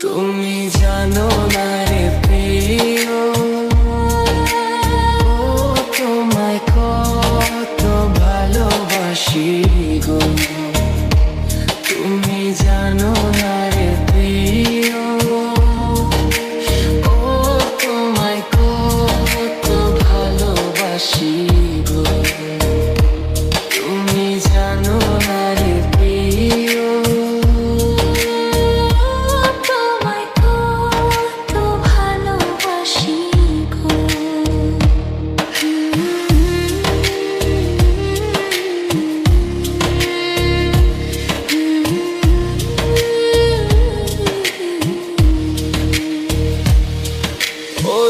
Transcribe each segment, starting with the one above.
তুমি জানো না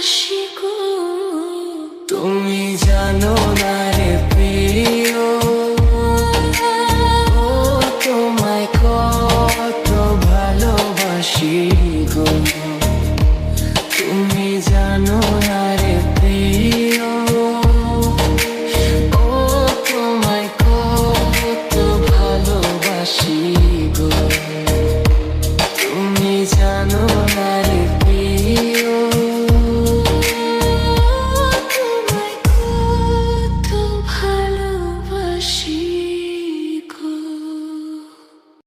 she